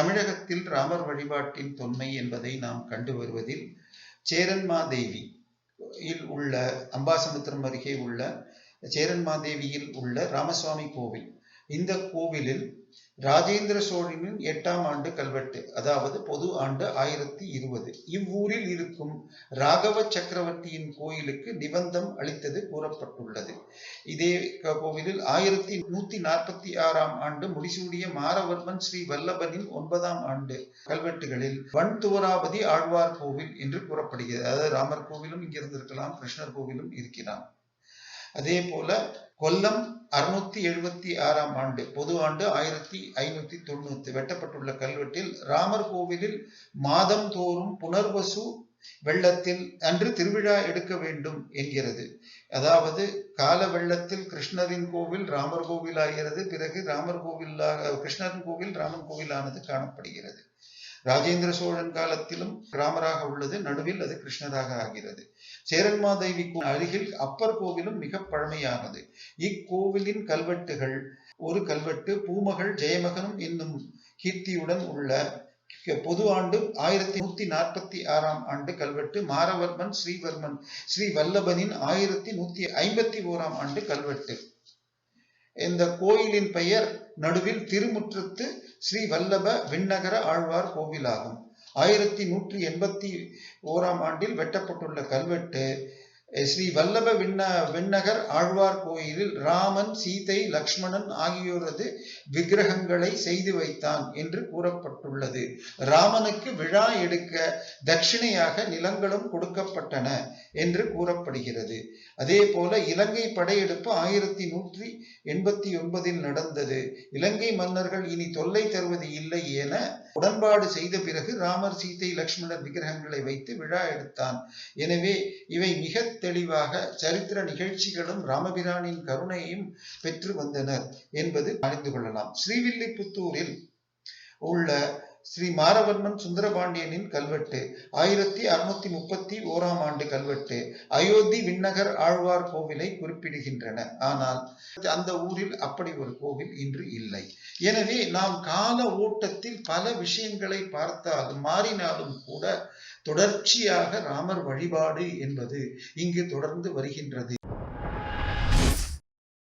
தமிழகத்தில் ராமர் வழிபாட்டின் தொன்மை என்பதை நாம் கண்டு வருவதில் சேரன்மாதேவி இல் உள்ள அம்பாசமுத்திரம் அருகே உள்ள சேரன்மாதேவியில் உள்ள ராமசுவாமி கோவில். இந்த கோவிலில் ராஜேந்திர சோழனின் எட்டாம் ஆண்டு கல்வெட்டு அதாவது பொது ஆண்டு ஆயிரத்தி இருபது. இவ்வூரில் இருக்கும் ராகவ சக்கரவர்த்தியின் கோயிலுக்கு நிபந்தம் அளித்தது கூறப்பட்டுள்ளது. இதே கோவிலில் ஆயிரத்தி நூத்தி நாற்பத்தி ஆறாம் ஆண்டு முடிசூடிய மாரவர்மன் ஸ்ரீ வல்லபனின் ஒன்பதாம் ஆண்டு கல்வெட்டுகளில் வன்துவராபதி ஆழ்வார் கோவில் என்று கூறப்படுகிறது. அதாவது ராமர் கோவிலும் இங்கிருந்திருக்கலாம் கிருஷ்ணர் கோவிலும் இருக்கிறான். அதே போல கொல்லம் அறுநூத்தி எழுபத்தி ஆறாம் ஆண்டு பொது ஆண்டு ஆயிரத்தி ஐநூத்தி தொண்ணூத்தி வெட்டப்பட்டுள்ள கல்வெட்டில் ராமர் கோவிலில் மாதம் தோறும் புனர்வசு வெள்ளத்தில் அன்று திருவிழா எடுக்க வேண்டும் என்கிறது. அதாவது கால வெள்ளத்தில் கிருஷ்ணரின் கோவில் ராமர் கோவில் ஆகிறது பிறகு ராமர் கோவிலாக கிருஷ்ணரின் கோவில் ராமன் கோவிலானது காணப்படுகிறது. ராஜேந்திர சோழன் காலத்திலும் ராமராக உள்ளது. நடுவில் அது கிருஷ்ணராக ஆகிறது. சேரன்மாதேவி அருகில் அப்பர் கோவிலும் மிக பழமையானது. இக்கோவிலின் கல்வெட்டுகள் ஒரு கல்வெட்டு பூமகள் ஜெயமகனும் என்னும் கீர்த்தியுடன் உள்ள பொது ஆண்டு ஆயிரத்தி நூத்தி நாற்பத்தி ஆறாம் ஆண்டு கல்வெட்டு. மாரவர்மன் ஸ்ரீவர்மன் ஸ்ரீ வல்லபனின் ஆயிரத்தி நூத்தி ஐம்பத்தி ஓராம் ஆண்டு கல்வெட்டு. இந்த கோயிலின் பெயர் நடுவில் திருமுற்றத்து ஸ்ரீ வல்லப விண்ணகர ஆழ்வார் கோவிலாகும். ஆயிரத்தி நூற்றி எண்பத்தி ஓராம் ஆண்டில் வெட்டப்பட்டுள்ள கல்வெட்டு ஸ்ரீ வல்லப விண்ண விண்ணகர் ஆழ்வார் கோயிலில் ராமன் சீதை லக்ஷ்மணன் ஆகியோரது விக்கிரகங்களை செய்து வைத்தான் என்று கூறப்பட்டுள்ளது. ராமனுக்கு விழா எடுக்க தட்சிணையாக நிலங்களும் கொடுக்கப்பட்டன என்று கூறப்படுகிறது. அதே போல இலங்கை படையெடுப்பு ஆயிரத்தி நூற்றி எண்பத்தி ஒன்பதில் நடந்தது. இலங்கை மன்னர்கள் இனி தொல்லை தருவது இல்லை என உடன்பாடு செய்த பிறகு ராமர் சீதை லக்ஷ்மணர் விக்கிரகங்களை வைத்து விழா எடுத்தான். எனவே இவை மிக தெளிவாக சரித்திர நிகழ்ச்சிகளும் ராமபிரானின் கருணையும் பெற்று வந்தனர் என்பது அறிந்து கொள்ளலாம். ஸ்ரீவில்லிபுத்தூரில் உள்ள ஸ்ரீ மாரவர்மன் சுந்தரபாண்டியனின் கல்வெட்டு ஆயிரத்தி அறுநூத்தி முப்பத்தி ஓராம் ஆண்டு கல்வெட்டு அயோத்தி விண்ணகர் ஆழ்வார் கோவிலை குறிப்பிடுகின்றன. ஆனால் அந்த ஊரில் அப்படி ஒரு கோவில் இன்று இல்லை. எனவே நாம் கால ஓட்டத்தில் பல விஷயங்களை பார்த்தால் மாறினாலும் கூட தொடர்ச்சியாக ராமர் வழிபாடு என்பது இங்கு தொடர்ந்து வருகின்றது.